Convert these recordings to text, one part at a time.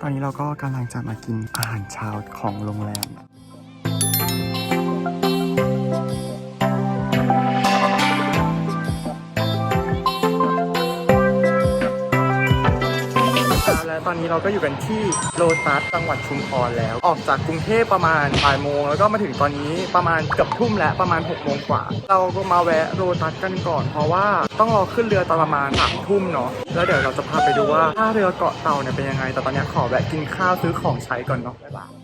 ตอนนี้เราก็กำลังจะมากินอาหารเช้าของโรงแรม ตอนนี้เราก็อยู่กันที่โลตัสจังหวัดชุมพรแล้ว ออกจากกรุงเทพประมาณบ่ายโมง แล้วก็มาถึงตอนนี้ประมาณเกือบทุ่มแล้วประมาณ6กโมงกว่า เราก็มาแวะโลตัสกันก่อน เพราะว่าต้องรอขึ้นเรือตอนประมาณสามทุ่มเนาะแล้วเดี๋ยวเราจะพาไปดูว่าท่าเรือเกาะเต่าเนี่ยเป็นยังไง แต่ตอนนี้ขอแวะกินข้าวซื้อของใช้ก่อนเนาะบ๊ายบาย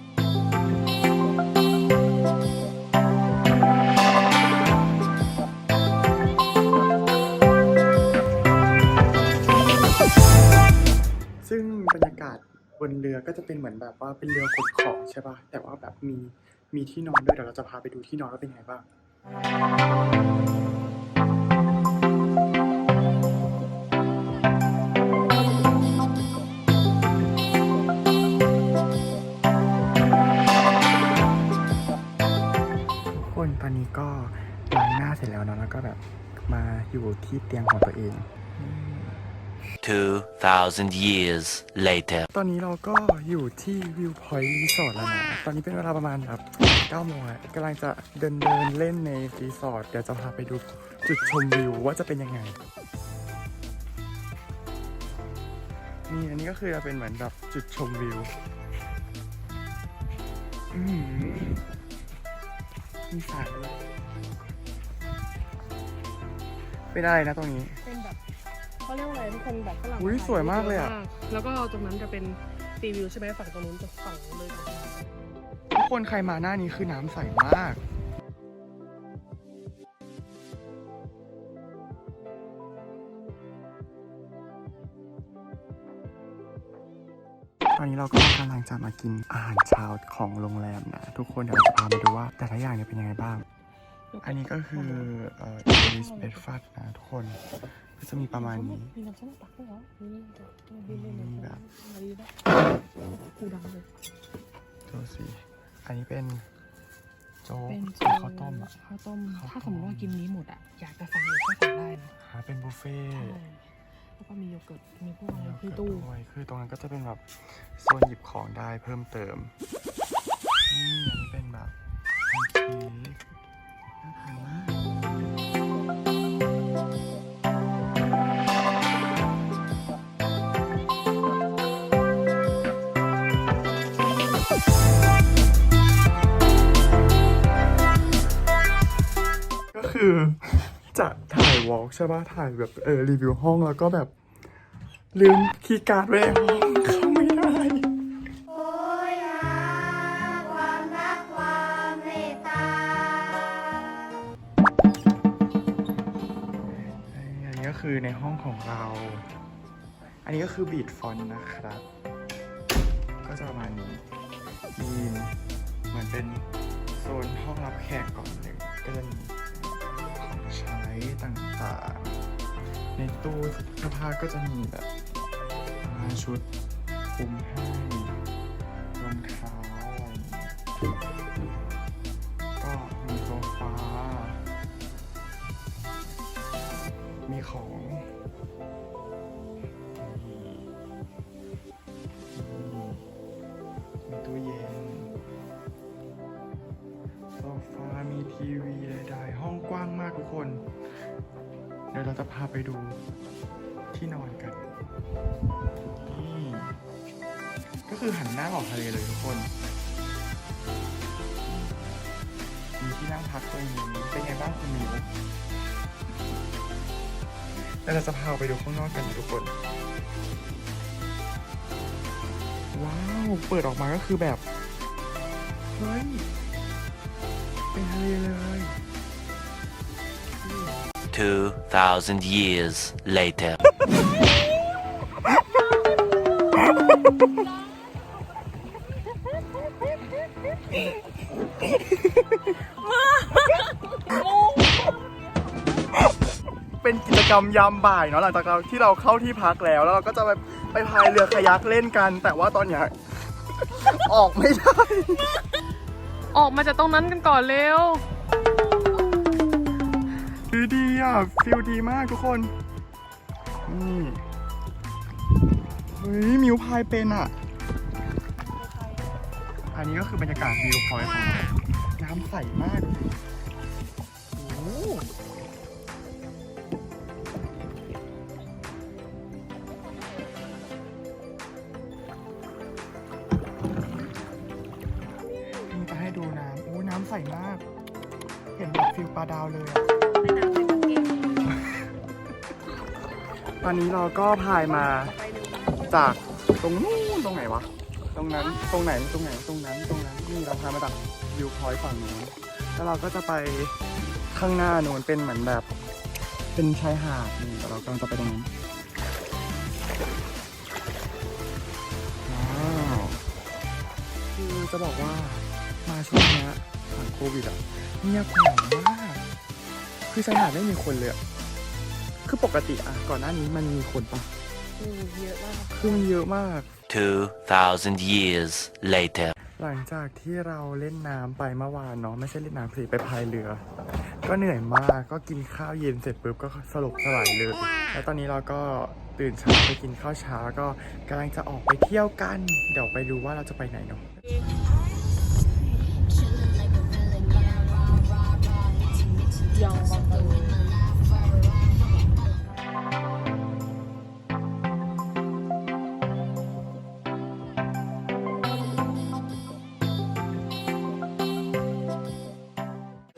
นเรือก็จะเป็นเหมือนแบบว่าเป็นเรือขนของใช่ป่ะแต่ว่าแบบมีมีที่นอนด้วยเดี๋ยวเราจะพาไปดูที่นอนว่าเป็นไงบ้าง 2,000 years later. ตอนนี้เราก็อยู่ที่วิวพอยต์รีสอร์ทแล้วนะ ตอนนี้เป็นเวลาประมาณแบบ9โมงแล้วกำลังจะเดินเดินเล่นในรีสอร์ท เดี๋ยวจะพาไปดูจุดชมวิวว่าจะเป็นยังไง นี่อันนี้ก็คือจะเป็นเหมือนแบบจุดชมวิวอืมมีสายด้วยเป็นอะไรนะตรงนี้ เป็นแบบเขาเรียกว่าอะไรทุกคนแบบฝรั่งอุ๊ยสวยมากเลยอะ แล้วก็ตรงนั้นจะเป็นซีวิวใช่ไหมฝั่งตรงนู้นจะฝั่งเลยทุกคนใครมาหน้านี้คือน้ำใสมาก ตอนนี้เราก็กำลังจะมากินอาหารเช้าของโรงแรมนะ ทุกคนเดี๋ยวเราจะพามาดูว่า แต่ละอย่างเนี่ยเป็นยังไงบ้าง อันนี้ก็คือเอ่อ English breakfast นะทุกคน ก็จะมีประมาณนี้มีน้ำส้มตักด้วยเหรอนี่ดีเลยมีแบบดีนะกูดังเลยดูสิอันนี้เป็นโจ๊กเป็นเป็นข้าวต้มอะข้าวต้มข้าวต้ม ถ้าสมมติว่ากินนี้หมดอะ อยากจะสั่งอีกก็สั่งได้นะหาเป็นบุฟเฟ่ต์ใช่แล้วก็มีโยเกิร์ต มีพวกอะไรแล้วที่ก็ตู้ด้วยคือตรงนั้นก็จะเป็นแบบโซนหยิบของได้เพิ่มเติมนี่อันนี้เป็นแบบแพนเค้กน่าทานมากก็ กใช่ป่ะถ่ายแบบเออรีวิวห้องแล้วก็แบบ ลืมคีย์การ์ดไว้ในห้องเข้าไม่ได้อะไรอันนี้ก็คือในห้องของเรา อันนี้ก็คือบีดฟอนต์นะครับ ก็จะประมาณนี้มีเหมือนเป็นโซนห้องรับแขกก่อนหนึ่งก็จะมี ต่างๆ ในตู้เสื้อผ้าก็จะมีแบบชุดคลุมให้รองเท้าอะไรก็มีโซฟา มีของนี่มีตู้เย็นโซฟา มีทีวีใดๆห้องกว้างมากทุกคน เราจะพาไปดูที่นอนกัน นี่ก็คือหันหน้าออกทะเลเลยทุกคน มีที่นั่งพักตรงนี้ เป็นไงบ้างคุณหมิวแล้วเราจะพาไปดูข้างนอกกันทุกคน ว้าว เปิดออกมาก็คือแบบ เฮ้ย เป็นทะเลเลย 2,000 years later. เป็นกิจกรรมยามบ่ายเนาะหลังจากเราที่เราเข้าที่พักแล้ว แล้วเราก็จะไปไปพายเรือคายักเล่นกัน แต่ว่าตอนเนี้ยออกไม่ได้ ออกมาจากตรงนั้นกันก่อนเร็ว ดีอะฟิลดีมากทุกคนนี่เฮ้ยมิวพายเป็นอะ อันนี้ก็คือบรรยากาศวิวพอยต์ของเราน้ำใสมากดูดิโอ้โหนี่จะให้ดูน้ำโอ้ยน้ำใสมาก เห็นแบบฟิลปลาดาวเลยอะ ในน้ำในกางเกงตอนนี้เราก็พายมาไปหนึ่งจากตรงนู้นตรงไหนวะ ตรงนั้น ตรงไหน ตรงไหน ตรงนั้น ตรงนั้น นี่เราพายมาจากวิวพอยต์ฝั่งนู้น แล้วเราก็จะไปข้างหน้านู้นเป็นเหมือนแบบ เป็นชายหาดนี่แต่เรากำลังจะไปตรงนั้นว้าวคือจะบอกว่ามาช่วงเนี้ยหลังโควิดอะเงียบเหงามาก คือชายหาดไม่มีคนเลยอะคือปกติอะก่อนหน้านี้มันมีคนปะอืมเยอะมากคือมันเยอะมาก 2,000 years later. หลังจากที่เราเล่นน้ำไปเมื่อวานเนาะไม่ใช่เล่นน้ำสิไปพายเรือ ก็เหนื่อยมากก็กินข้าวเย็นเสร็จปุ๊บก็สลบสลายเลย แล้วตอนนี้เราก็ตื่นเช้าไปกินข้าวเช้าแล้วก็กำลังจะออกไปเที่ยวกัน เดี๋ยวไปดูว่าเราจะไปไหนเนาะ ยองบางตู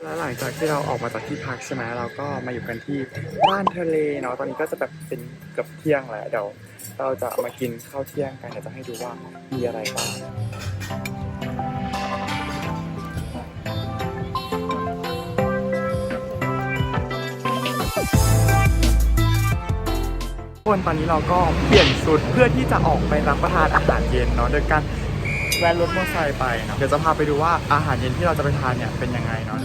แล้วหลังจากที่เราออกมาจากที่พักใช่ไหมเราก็มาอยู่กันที่บ้านทะเลเนาะตอนนี้ก็จะแบบเป็นเกือบเที่ยงแล้วเดี๋ยวเราจะมากินข้าวเที่ยงกันเดี๋ยวจะให้ดูว่ามีอะไรบ้าง คนตอนนี้เราก็เปลี่ยนชุดเพื่อที่จะออกไปรับประทานอาหารเย็นเนาะโดยการแวะรถมอเตอร์ไซค์ไปเนาะเดี๋ยวจะพาไปดูว่าอาหารเย็นที่เราจะไปทานเนี่ยเป็นยังไงเนาะ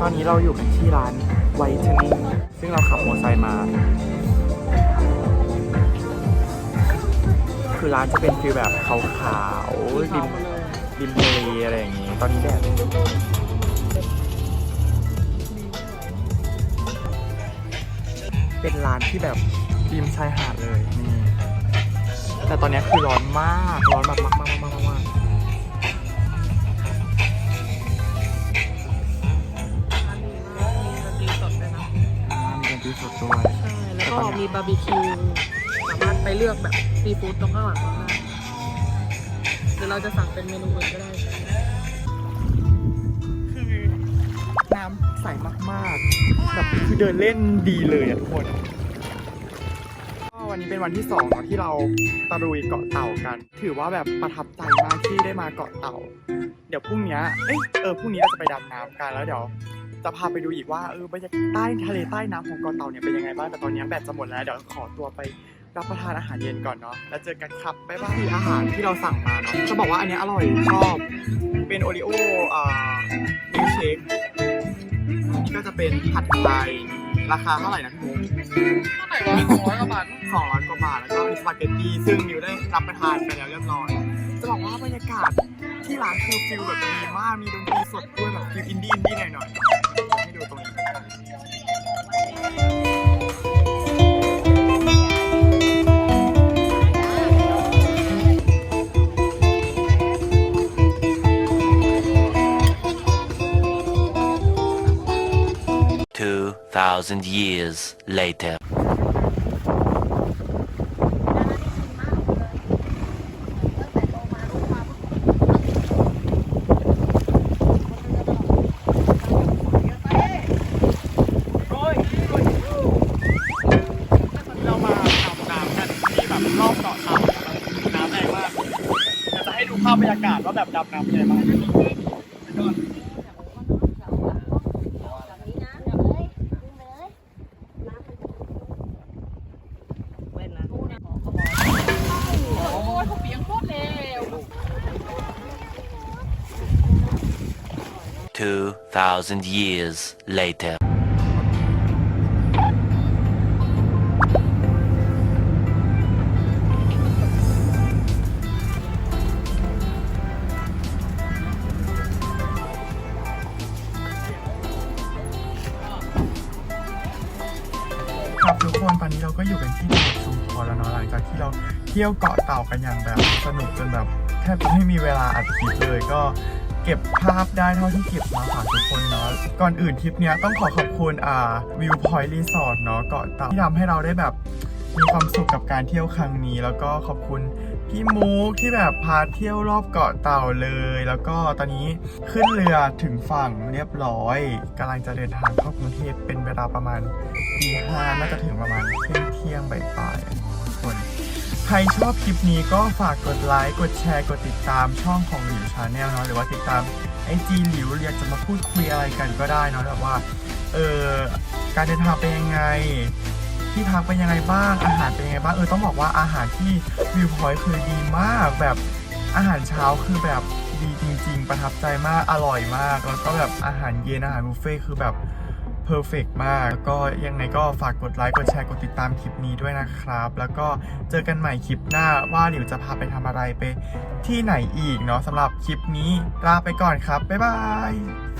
ตอนนี้เราอยู่กันที่ร้านไวท์เทนนิ่งซึ่งเราขับมอเตอร์ไซค์มา คือร้านจะเป็นฟีลแบบขาวๆริมมาเลยริมทะเลอะไรอย่างงี้ ตอนนี้แดด เป็นร้านที่แบบริมชายหาดเลยนี่ แต่ตอนนี้คือร้อนมาก ร้อนแบบมากมากมากมากมากอันนี้มีดนตรีสดด้วยนะอ่ามีดนตรีสดด้วยใช่ แล้วก็มีบาร์บีคิว สามารถไปเลือกแบบซีฟู้ดตรงข้างหลังได้หรือเราจะสั่งเป็นเมนูอื่นก็ได้ ใสมากๆแบบคือเดินเล่นดีเลยอะทุกคนก็วันนี้เป็นวันที่สองเนาะที่เราตะลุยเกาะเต่ากัน ถือว่าแบบประทับใจมากที่ได้มาเกาะเต่า เดี๋ยวพรุ่งนี้เอ้ยเออพรุ่งนี้เราจะไปดำน้ำกันแล้วเดี๋ยวจะพาไปดูอีกว่าเออบรรยากาศใต้ทะเลใต้น้ำของเกาะเต่าเนี่ยเป็นยังไงบ้างแต่ตอนนี้แบตจะหมดแล้วเดี๋ยวขอตัวไปรับประทานอาหารเย็นก่อนเนาะแล้วเจอกันครับบ๊ายบายอาหารที่เราสั่งมาเนาะจะบอกว่าอันเนี้ยอร่อยชอบเป็นโอริโออ่ามิลค์เชค ก็จะเป็นผัดไทยราคาเท่าไหร่นะพี่มุกเท่าไหร่วะสองร้อยกว่าบาทสองร้อยกว่าบาทแล้วก็มีสปาเกตตี้ซึ่งมิวได้รับประทานไปแล้วเรียบร้อย จะบอกว่าบรรยากาศที่ร้านคือฟิลแบบดีมากมีดนตรีสดด้วยแบบฟิลอินดี้อินดี้หน่อยๆให้ดูตรงนี้ 2,000 years later. เรามาอาบน้ำกันที่แบบรอบเกาะเต่านะครับน้ำแรงมากจะให้ดูภาพบรรยากาศว่าแบบดำน้ำเป็นยังไง 2,000 years later ครับทุกคนตอนนี้เราก็อยู่กันที่ชุมพรแล้วนะหลังจากที่เราเที่ยวเกาะเต่ากันอย่างแบบสนุกจนแบบแทบไม่มีเวลาอัดคลิปเลยก็ เก็บภาพได้เท่าที่เก็บมาฝากทุกคนเนาะก่อนอื่นทริปเนี้ยต้องขอขอบคุณอ่าวิวพอยต์รีสอร์ทเนาะเกาะเต่าที่ทำให้เราได้แบบมีความสุขกับการเที่ยวครั้งนี้ แล้วก็ขอบคุณพี่มุกที่แบบพาเที่ยวรอบเกาะเต่าเลย แล้วก็ตอนนี้ขึ้นเรือถึงฝั่งเรียบร้อยกำลังจะเดินทางเข้ากรุงเทพเป็นเวลาประมาณตีห้าน่าจะถึงประมาณเที่ยงเที่ยงบ่ายๆทุกคน รชอบคลิปนี้ก็ฝากกดไลค์กดแชร์กดติดตามช่องของหลิวชาแนลเนาะหรือว่าติดตามไอจีหลิวอยากจะมาพูดคุยอะไรกันก็ได้เนาะแบบว่าเออการเดินทางเป็นยังไง ที่พักเป็นยังไงบ้างอาหารเป็นยังไงบ้างเออต้องบอกว่าอาหารที่วิวพอยคือดีมากแบบอาหารเช้าคือแบบดีจริง ๆ ประทับใจมากอร่อยมากแล้วก็แบบอาหารเย็นอาหารบุฟเฟ่คือแบบ เพอร์เฟกมาก แล้วก็ยังไงก็ฝากกดไลค์ กดแชร์ กดติดตามคลิปนี้ด้วยนะครับ แล้วก็เจอกันใหม่คลิปหน้าว่าหลิวจะพาไปทำอะไรไปที่ไหนอีกเนาะสำหรับคลิปนี้ลาไปก่อนครับ บ๊ายบาย